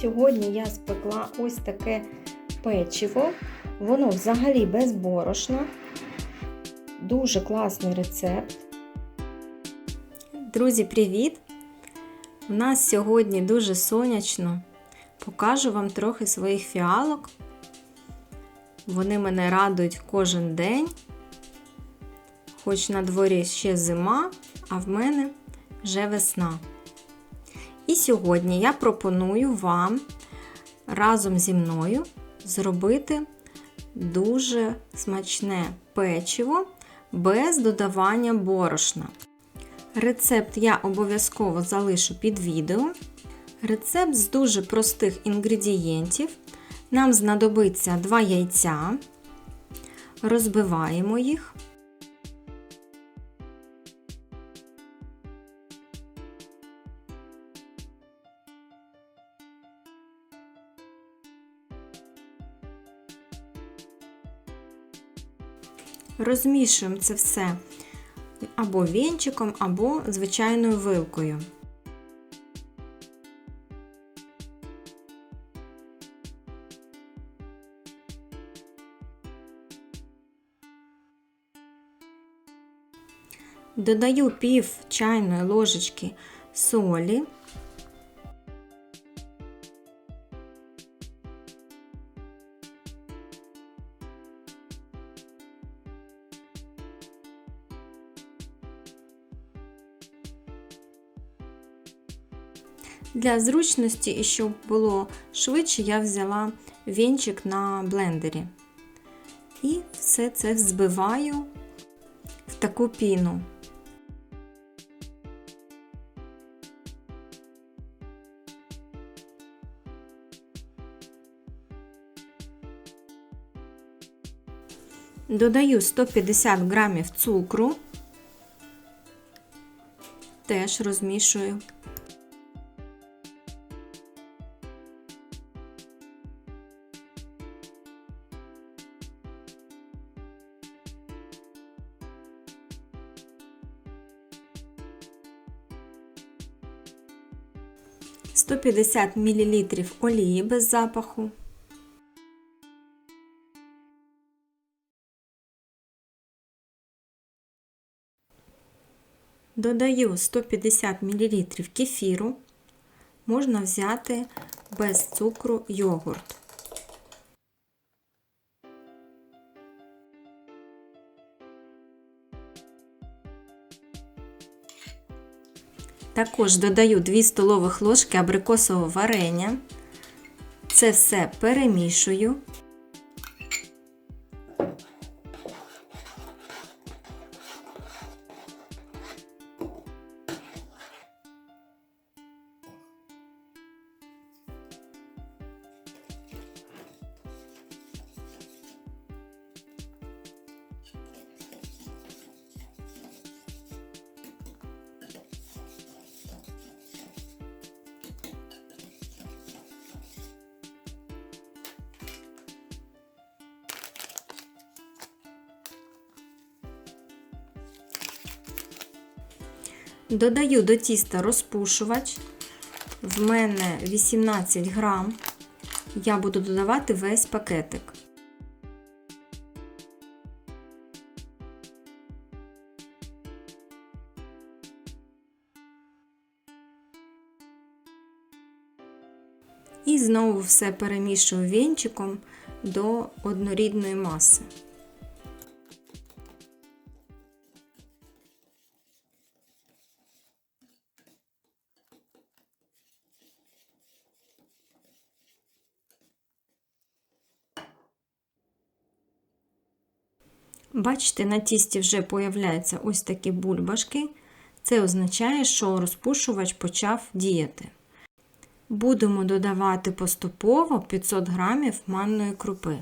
сьогодні я спекла ось таке печиво. Воно взагалі без борошна. Дуже класний рецепт. Друзі, привіт! У нас сьогодні дуже сонячно. Покажу вам трохи своїх фіалок. Вони мене радують кожен день. Хоч на дворі ще зима, а в мене вже весна. І сьогодні я пропоную вам разом зі мною зробити дуже смачне печиво без додавання борошна. Рецепт я обов'язково залишу під відео. Рецепт з дуже простих інгредієнтів. Нам знадобиться 2 яйця, розбиваємо їх. Розмішуємо це все або вінчиком, або звичайною вилкою. Додаю пів чайної ложечки солі. Для зручності і щоб було швидше, я взяла вінчик на блендері. І все це взбиваю в таку піну. Додаю 150 грамів цукру, теж розмішую. Сто мл олії без запаху. Додаю 150 мл кефіру, можна взяти без цукру йогурт. Також додаю 2 столових ложки абрикосового варення. Це все перемішую. Додаю до тіста розпушувач. В мене 18 грам. Я буду додавати весь пакетик. І знову все перемішую вінчиком до однорідної маси. Бачите, на тісті вже появляються ось такі бульбашки. Це означає, що розпушувач почав діяти. Будемо додавати поступово 500 г манної крупи.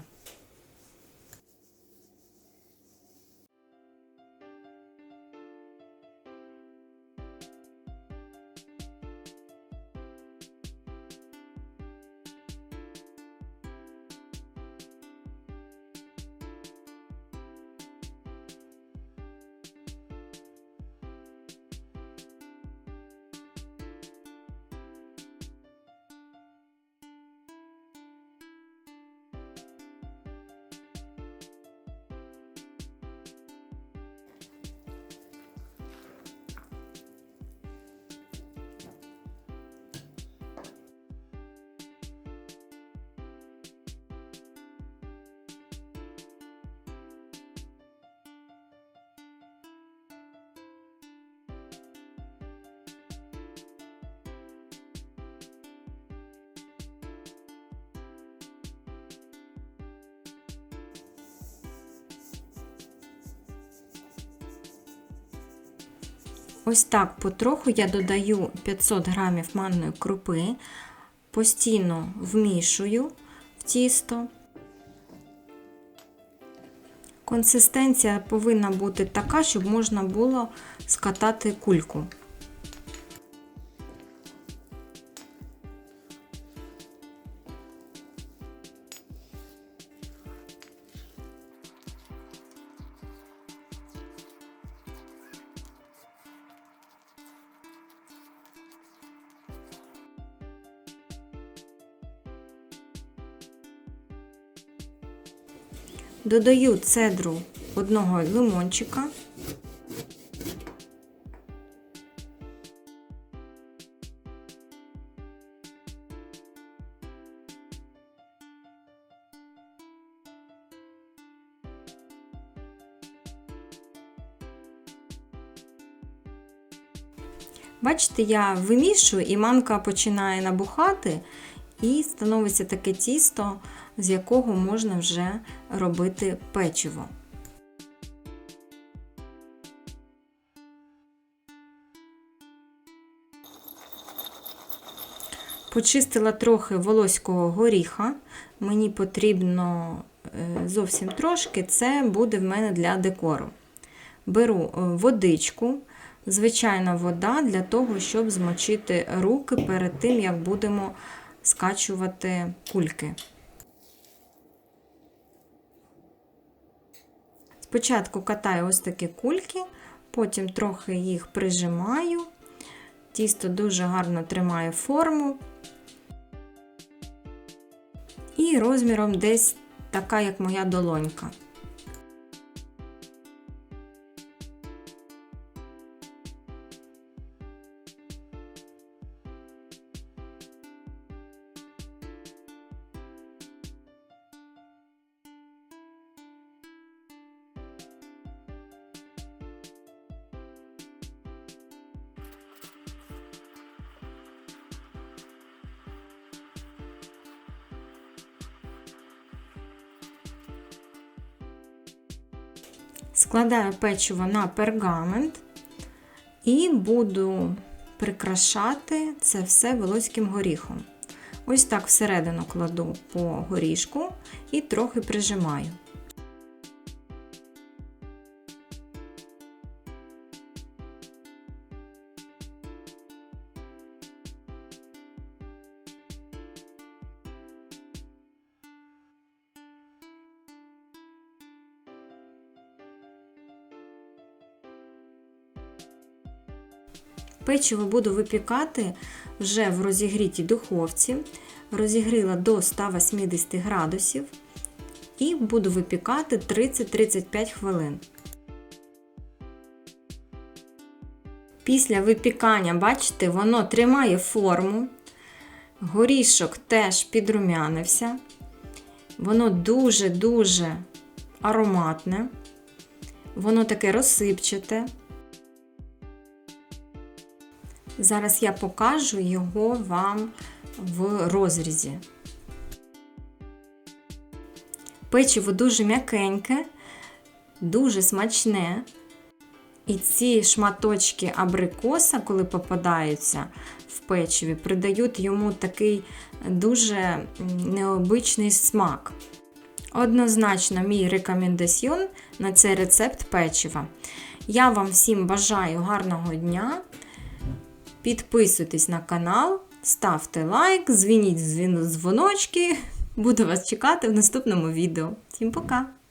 Ось так потроху я додаю 500 грамів манної крупи, постійно вмішую в тісто. Консистенція повинна бути така, щоб можна було скатати кульку. Додаю цедру одного лимончика. Бачите, я вимішую і манка починає набухати, і становиться таке тісто, з якого можна вже робити печиво. Почистила трохи волоського горіха. Мені потрібно е, зовсім трошки, це буде в мене для декору. Беру е, водичку, звичайна вода для того, щоб змочити руки перед тим, як будемо скачувати кульки. Спочатку катаю ось такі кульки, потім трохи їх прижимаю. Тісто дуже гарно тримає форму. І розміром десь така, як моя долонька. Складаю печиво на пергамент і буду прикрашати це все волоським горіхом. Ось так всередину кладу по горішку і трохи прижимаю. Печиво буду випікати вже в розігрітій духовці. Розігріла до 180 градусів і буду випікати 30-35 хвилин. Після випікання, бачите, воно тримає форму, горішок теж підрумянився. Воно дуже-дуже ароматне, воно таке розсипчате. Зараз я покажу його вам в розрізі. Печиво дуже м'якеньке, дуже смачне. І ці шматочки абрикоса, коли попадаються в печиві, придають йому такий дуже необичний смак. Однозначно, мій рекомендаціон на цей рецепт печива. Я вам всім бажаю гарного дня! Підписуйтесь на канал, ставте лайк, дзвініть дзвіночки. Буду вас чекати в наступному відео. Всім пока!